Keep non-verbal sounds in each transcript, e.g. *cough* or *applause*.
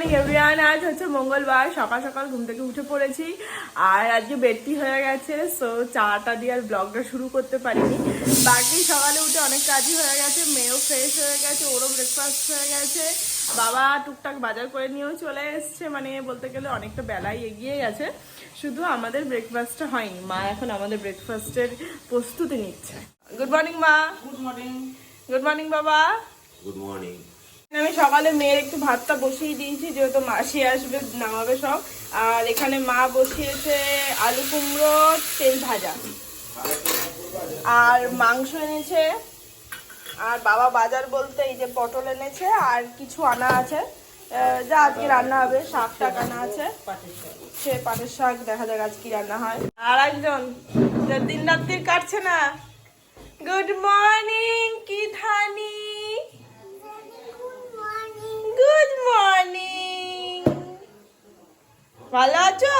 Morning everyone আজ হচ্ছে মঙ্গলবার। সকাল সকাল ঘুম থেকে উঠে পড়েছি। আর আজকে বেডটি হয়ে গেছে সো চাটা দিয়ে আর ব্লগটা শুরু করতে পারিনি। বাকি সকালে উঠে অনেক কাজই হয়ে গেছে মেয়েও ফ্রেশ হয়ে গেছে ওরও ব্রেকফাস্ট হয়ে গেছে। বাবা টুকটাক বাজার করে নিয়েও চলে এসছে মানে বলতে গেলে অনেকটা বেলায় এগিয়ে গেছে। শুধু আমাদের ব্রেকফাস্টটা হয়নি মা এখন আমাদের ব্রেকফাস্টের প্রস্তুতি নিচ্ছে। গুড মর্নিং মা। গুড মর্নিং গুড মর্নিং বাবা। গুড মর্নিং আমি সকালে মেয়ের একটু ভাতটা বসিয়ে দিয়েছি, যেহেতু মাসি আসবে, নামাবে সব। আর এখানে মা বসিয়েছে আলু কুমড়ো, তেল ভাজা। আর মাংস এনেছে। আর বাবা বাজার বলতে এই যে পটল এনেছে, আর কিছু আনা আছে। যা আজকে রান্না হবে, শাক টাক আনা আছে। সে পাটের শাক, দেখা যাক আজকে রান্না হয়। আর একজন দিন রাত্রির কাটছে না। গুড মর্নিং, কি ধানি? গুড মর্নিং ভালো আছো?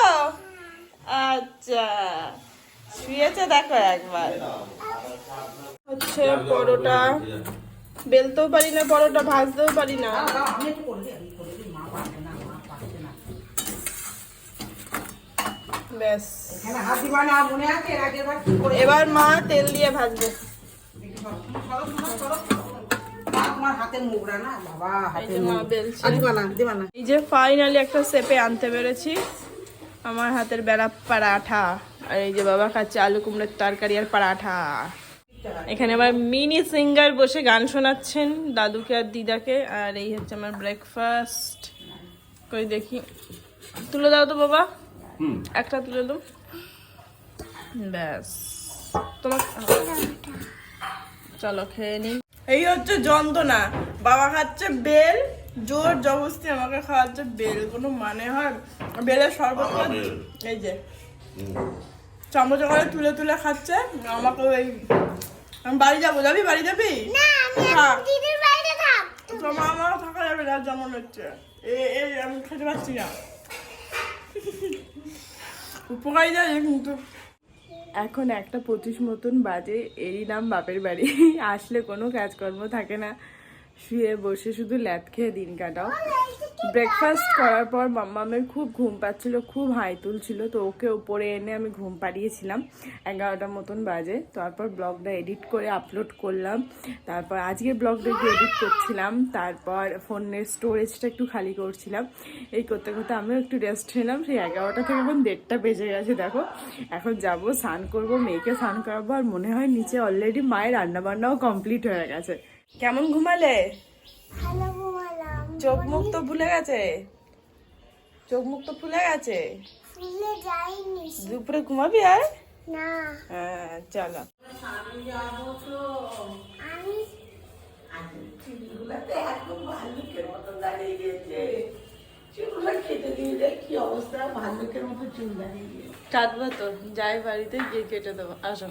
আচ্ছা শুয়েছে দেখো একবার। হচ্ছে পরোটা। বেলতেও পারি না পরোটা, ভাজতেও পারি না। ব্যাস। এবার মা তেল দিয়ে ভাজবে। এই হাতের যে ফাইনালি একটা সেপে আনতে পেরেছি। আমার হাতের বেলা পারাঠা। আর এই যে বাবা খাচ্ছে আলু কুমড়োর তরকারি আর পারাঠা। এখানে আবার মিনি সিঙ্গার বসে গান শোনাচ্ছেন দাদুকে আর দিদাকে। আর এই হচ্ছে আমার ব্রেকফাস্ট কই দেখি। তুলে দাও তো বাবা। একটা তুলে দাও। ব্যাস। তোমার চলো খেয়ে নি। এই হচ্ছে যন্ত্রণা। বাবা খাচ্ছে বেল জোর জবরদস্তি আমাকে খাওয়াচ্ছে বেল। কোনো মানে হয়? বেলের শরবত এই যে। চামচ করে তুলে তুলে খাচ্ছে। আমাকে ওই আমি বাড়ি যাব। যাবি বাড়ি যাবি? থাক। তোমার আমারও থাকা। যাবে না যেমন হচ্ছে। এ- এই আমি খেতে পারছি না। উপকারী যায় কিন্তু। এখন একটা পঁচিশ মতন বাজে এই নাম বাপের বাড়ি। *laughs* আসলে কোনো কাজকর্ম থাকে না। শুয়ে বসে শুধু ল্যাদ খেয়ে দিন কাটাও। ব্রেকফাস্ট করার পর মাম্মামের খুব ঘুম পাচ্ছিল, খুব হাই তুলছিল, তো ওকে উপরে এনে আমি ঘুম পাড়িয়েছিলাম। এগারোটার মতন বাজে, তারপর ব্লগটা এডিট করে আপলোড করলাম। তারপর আজকে ব্লগটা একটু এডিট করছিলাম, তারপর ফোনের স্টোরেজটা একটু খালি করছিলাম। এই করতে করতে আমিও একটু রেস্ট নিলাম, সেই এগারোটা থেকে এখন দেড়টা বেজে গেছে, দেখো। এখন যাব, স্নান করব, মেয়েকে স্নান করাবো, আর মনে হয় নিচে অলরেডি মায়ের রান্নাবান্নাও কমপ্লিট হয়ে গেছে। কেমন ঘুমালে? ঘুমালাম চোখ মুখ তো ভুলে গেছে? চোখ মুখ তো ফুলে গেছে? ফুলে দুপুরে ঘুমাবি আর? না। হ্যাঁ চলো। আমি কাটবো তো যাই বাড়িতে গিয়ে কেটে দেবো। আসো।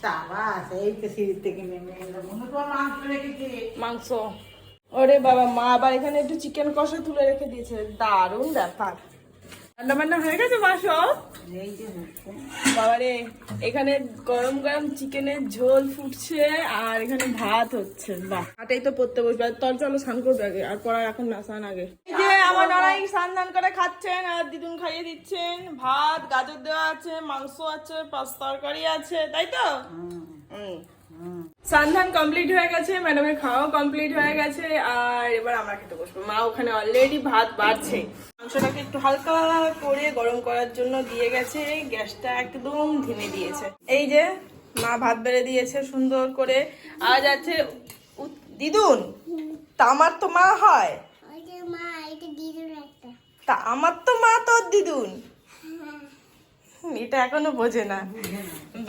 সাবাস এই তো সিঁড়ি থেকে নেমে এলাম তোমার মাংস রেখেছে। মাংস। ওরে বাবা মা আবার এখানে একটু চিকেন কষা তুলে রেখে দিয়েছে। দারুণ ব্যাপার। রান্না বান্না হয়ে গেছে মা সব? বাবারে এখানে গরম গরম চিকেনের ঝোল ফুটছে আর এখানে ভাত হচ্ছে বাহ। হাটেই তো পড়তে বসবে। আর তল চলো স্নান করবে আগে। আর পড়া এখন না স্নান আগে। যে আমার স্নান করে খাচ্ছেন আর দিদুন খাইয়ে দিচ্ছেন। ভাত গাজর দেওয়া আছে মাংস আছে পাঁচ তরকারি আছে তাই তো? হুম। সান্ধান কমপ্লিট হয়ে গেছে ম্যাডামের খাওয়া কমপ্লিট হয়ে গেছে আর এবার আমরা খেতে বসবো। মা ওখানে অলরেডি ভাত বাড়ছে। মাংসটাকে একটু হালকা করে গরম করার জন্য দিয়ে গেছে গ্যাসটা একদম ধিমে দিয়েছে। এই যে মা ভাত বেড়ে দিয়েছে সুন্দর করে। আজ আছে দিদুন তা আমার তো মা হয়। তা আমার তো মা তোর দিদুন। এটা এখনও বোঝে না।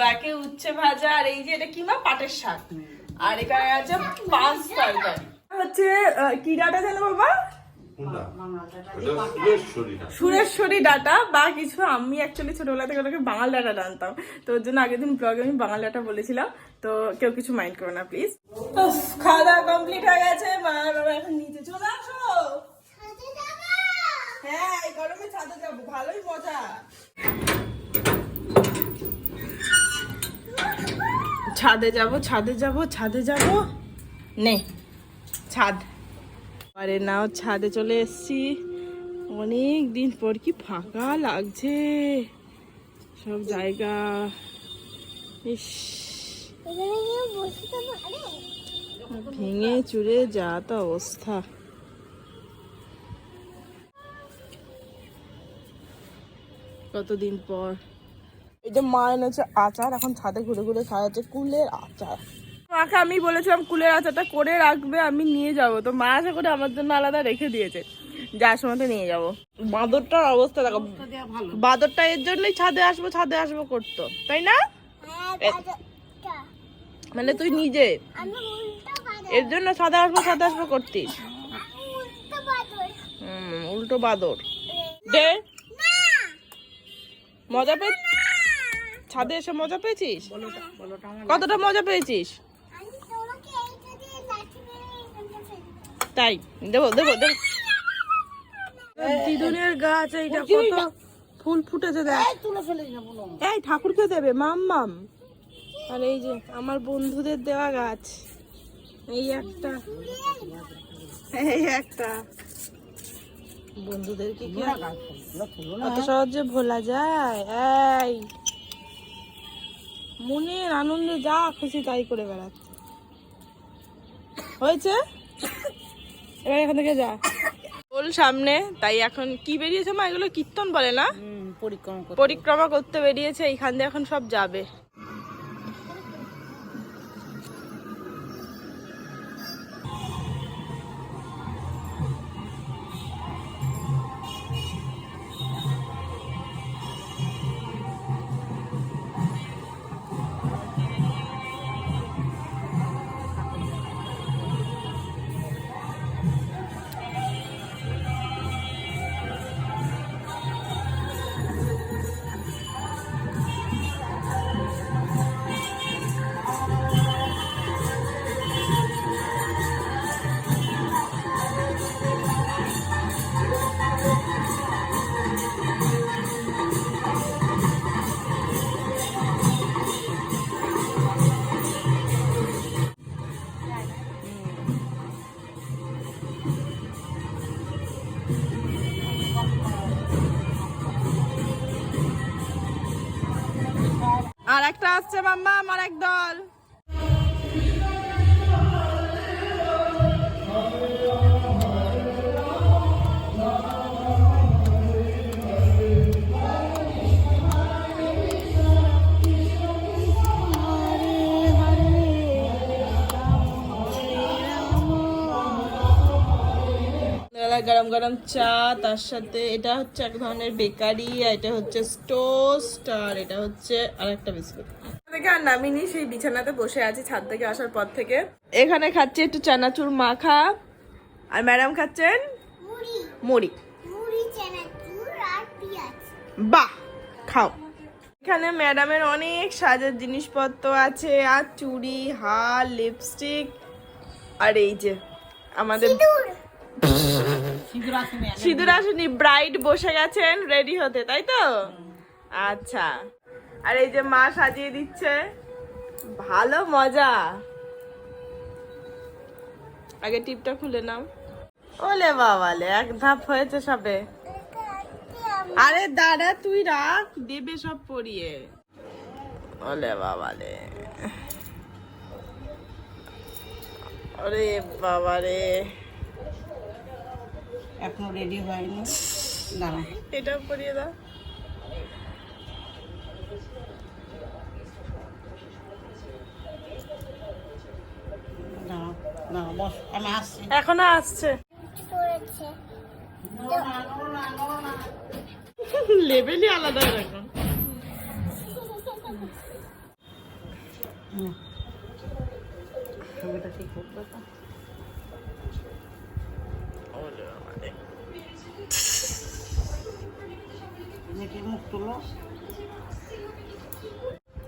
বাকি উচ্ছে ভাজা আর এই যে এটা কি মা? পাটের শাক। আর এখানে আছে পাঁচ তরকারি। হচ্ছে কি ডাটা জানো বাবা? সুরেশ্বরী ডাটা। বা কিছু আমি অ্যাকচুয়ালি ছোটবেলা থেকে ওটাকে বাঙাল ডাটা জানতাম। তো ওর জন্য আগের দিন ব্লগে আমি বাঙাল ডাটা বলেছিলাম। তো কেউ কিছু মাইন্ড করো না প্লিজ খাওয়া দাওয়া কমপ্লিট হয়ে গেছে। মা বাবা এখন নিচে চলে আসো। হ্যাঁ এই গরমে ছাদে যাব। ভালোই মজা। ছাদে যাব ছাদে যাব ছাদে যাব। নে, ছাদ। আরে নাও ছাদে চলে এসেছি। অনেক দিন পর কি ফাঁকা লাগছে। সব জায়গা। ইস। ভেঙে চুরে যা তো অবস্থা। কতদিন পর? এই যে মা এনেছে আচার, এখন ছাদে ঘুরে ঘুরে খাওয়াচ্ছে কুলের আচার। মাকে আমি বলেছিলাম কুলের আচারটা করে রাখবে, আমি নিয়ে যাব। তো মা আশা করে আমার জন্য আলাদা রেখে দিয়েছে। যার সময় নিয়ে যাব। বাঁদরটার অবস্থা দেখো, বাঁদরটা এর জন্যই ছাদে আসব ছাদে আসব করতো, তাই না। মানে তুই নিজে, এর জন্য ছাদে আসব ছাদে আসব করতিস? উল্টো বাদর। দে। মজা পে ছাদে এসে মজা পেয়েছিস? কতটা মজা পেয়েছিস? তাই দেবো দেবো দেবো। দিদুনের গাছ এইটা কত? ফুল ফুটেছে দেখ। এই ঠাকুরকে দেবে মাম মাম। আর এই যে আমার বন্ধুদের দেওয়া গাছ। এই একটা এই একটা। বন্ধুদের কি অত সহজে ভোলা যায়? এই। মনের আনন্দে যা খুশি তাই করে বেড়াচ্ছে। হয়েছে? এবার এখান থেকে যা। বল সামনে তাই এখন কি বেরিয়েছে মা? এগুলো কীর্তন বলে না? পরিক্রমা পরিক্রমা করতে বেরিয়েছে এইখান দিয়ে এখন সব যাবে। একটা আসছে মাম্মা আমার এক দল। গরম গরম চা তার সাথে এটা হচ্ছে এক ধরনের বেকারি আর এটা হচ্ছে টোস্ট আর এটা হচ্ছে আরেকটা বিস্কুট। থেকে আর নামিনি সেই বিছানাতে বসে আছি ছাদ থেকে আসার পর থেকে। এখানে খাচ্ছি একটু চানাচুর মাখা। আর ম্যাডাম খাচ্ছেন? মুড়ি। আর বাহ খাও। এখানে ম্যাডামের অনেক সাজার জিনিসপত্র আছে আর চুড়ি হার লিপস্টিক আর এই যে আমাদের দূর *laughs* সিঁদুর আসেনি ব্রাইড বসে গেছেন রেডি হতে, তাই তো? আচ্ছা। আর এই যে মা সাজিয়ে দিচ্ছে, ভালো মজা। আগে টিপটা খুলে নাও। ওলে বাবালে এক ধাপ হয়েছে সবে। আরে দাদা, তুই রাখ, দেবে সব পরিয়ে। ওলে বাবালে আরে বাবারে এখনও রেডি হয়নি। দাঁড়া এটা পরিয়ে দাও। দাঁড়া দাঁড়া বস আমি আসছি। এখনও আসছে। পড়েছে লেভেলই আলাদা এখন। ছবিটা ঠিক করবে তো দেখি মুখ তুলো?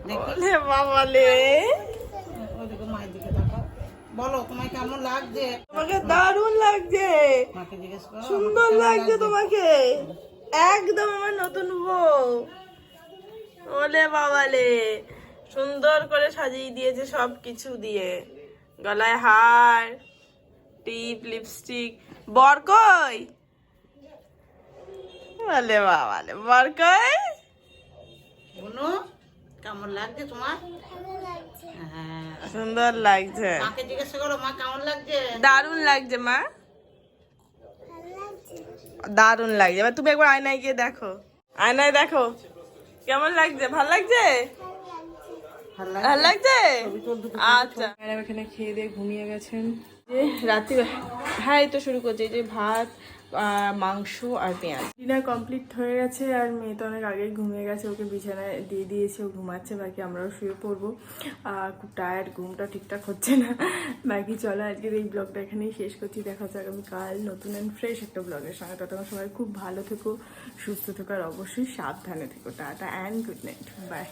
দেখি। ওলে বাবালে ওদিকে মায়ের দিকে তাকাও। বলো তোমায় কেমন লাগছে? তোমাকে দারুণ লাগছে। মাকে জিজ্ঞেস করো সুন্দর লাগছে তোমাকে। একদম আমার নতুন বউ। ওলে বাবালে সুন্দর করে সাজিয়ে দিয়েছে সব কিছু দিয়ে। গলায় হার টিপ লিপস্টিক। বর কই? বলে বুনু কেমন লাগছে তোমার সুন্দর লাগছে মাকে জিজ্ঞাসা করো মা কেমন লাগছে দারুণ লাগছে মা দারুণ লাগছে এবার তুমি একবার আয়নায় গিয়ে দেখো আয়নায় দেখো কেমন লাগছে ভালো লাগছে ভালো লাগছে আচ্ছা ম্যাডাম এখানে খেয়ে দিয়ে ঘুমিয়ে গেছেন। যে রাত্রি হ্যাঁ এই তো শুরু করছে। এই যে ভাত মাংস আর পেঁয়াজ। ডিনার কমপ্লিট হয়ে গেছে আর মেয়ে তো অনেক আগেই ঘুমিয়ে গেছে, ওকে বিছানায় দিয়ে দিয়েছে, ও ঘুমাচ্ছে, বাকি আমরাও শুয়ে পড়ব। খুব টায়ার্ড ঘুমটা ঠিকঠাক হচ্ছে না। বাকি চলো, আজকের এই ব্লগটা এখানেই শেষ করছি। দেখা হচ্ছে আগামীকাল নতুন অ্যান্ড ফ্রেশ একটা ব্লগের সঙ্গে। ততক্ষণ সবাই খুব ভালো থেকো, সুস্থ থেকো, আর অবশ্যই সাবধানে থেকো। Tata and good night by